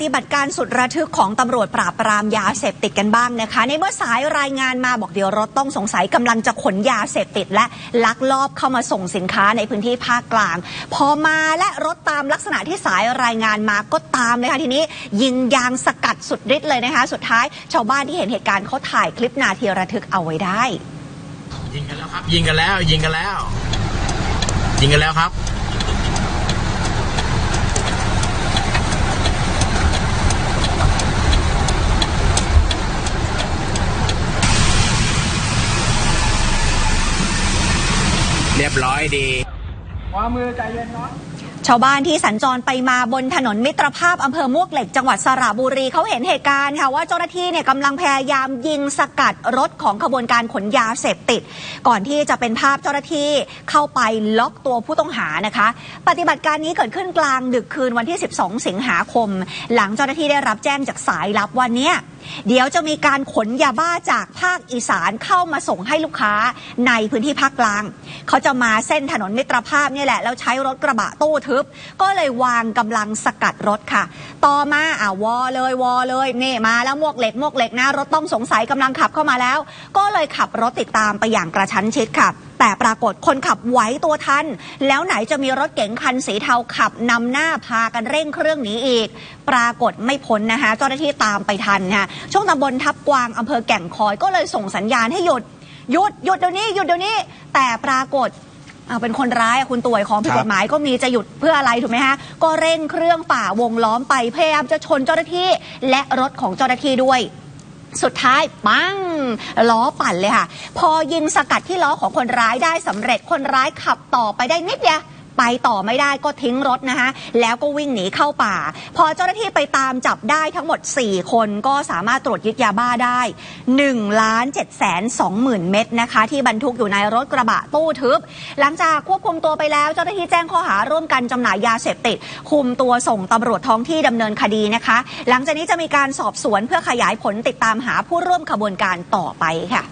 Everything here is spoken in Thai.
ฏิบัติการสุดระทึกของตำรวจปราบปรามยาเสพติดกันบ้างนะคะ ในเมื่อสายรายงานมาบอกเดี๋ยวรถต้องสงสัยกำลังจะขนยาเสพติด และลักลอบเข้ามาส่งสินค้าในพื้นที่ภาคกลาง พอมาและรถตามลักษณะที่สายรายงานมาก็ตามเลยค่ะทีนี้ ยิงยางสกัดสุดฤทธิ์เลยนะคะ สุดท้ายชาวบ้านที่เห็นเหตุการณ์เขาถ่ายคลิปนาทีระทึกเอาไว้ได้ ยิงกันแล้วครับ ยิงกันแล้ว ยิงกันแล้ว ยิงกันแล้วครับ เรียบร้อยดีชาวบ้านที่สัญจรไปมาบนถนนมิตรภาพอำเภอมวกเหล็กจังหวัดสระบุรีเขาเห็นเหตุการณ์ค่ะว่าเจ้าหน้าที่เนี่ยกำลังพยายามยิงสกัดรถของขบวนการขนยาเสพติด ก่อนที่จะเป็นภาพเจ้าหน้าที่เข้าไปล็อกตัวผู้ต้องหานะคะ ปฏิบัติการนี้เกิดขึ้นกลางดึกคืนวันที่ 12 สิงหาคม หลังเจ้าหน้าที่ได้รับแจ้งจากสายลับวันเนี้ย เดี๋ยวจะมีการขนยาบ้าจากภาคอีสานเข้ามาส่งให้ลูกค้าในพื้นที่ภาคกลาง เขาจะมาเส้นถนนมิตรภาพนี่แหละ แล้วใช้รถกระบะตู้ทึบ ก็เลยวางกำลังสกัดรถค่ะ ต่อมาอ่าวอเลยวอเลยนี่มาแล้วมวกเหล็กมวกเหล็กนะรถต้องสงสัยกำลังขับเข้ามาแล้ว ก็เลยขับรถติดตามไปอย่างกระชั้นชิดค่ะแต่ปรากฏคนขับไหวตัวทัน แล้วไหนจะมีรถเก๋งคันสีเทาขับนำหน้าพากันเร่งเครื่องหนีอีก ปรากฏไม่พ้นนะคะเจ้าหน้าที่ตามไปทันค่ะช่วงตำบลทับกวางอำเภอแก่งคอยก็เลยส่งสัญญาณให้หยุดหยุดหยุดเดี๋ยวนี้หยุดเดี๋ยวนี้ แต่ปรากฏเอาเป็นคนร้ายอะคุณต่วยของผิดครับกฎหมายก็มีจะหยุดเพื่ออะไรถูกไหมฮะ ก็เร่งเครื่องฝ่าวงล้อมไปพยายามจะชนเจ้าหน้าที่และรถของเจ้าหน้าที่ด้วยสุดท้ายปังล้อปั่นเลยค่ะ พอยิงสกัดที่ล้อของคนร้ายได้สำเร็จคนร้ายขับต่อไปได้นิดเดียว ไปต่อไม่ได้ก็ทิ้งรถนะคะแล้วก็วิ่งหนีเข้าป่า พอเจ้าหน้าที่ไปตามจับได้ทั้งหมด 4 คนก็สามารถตรวจยึดยาบ้าได้1ล้าน7แสน2หมื่นเม็ดนะคะ ที่บรรทุกอยู่ในรถกระบะตู้ทึบ หลังจากควบคุมตัวไปแล้วเจ้าหน้าที่แจ้งข้อหาร่วมกันจำหน่ายยาเสพติด คุมตัวส่งตำรวจท้องที่ดำเนินคดีนะคะ หลังจากนี้จะมีการสอบสวนเพื่อขยายผลติดตามหาผู้ร่วมขบวนการต่อไปค่ะ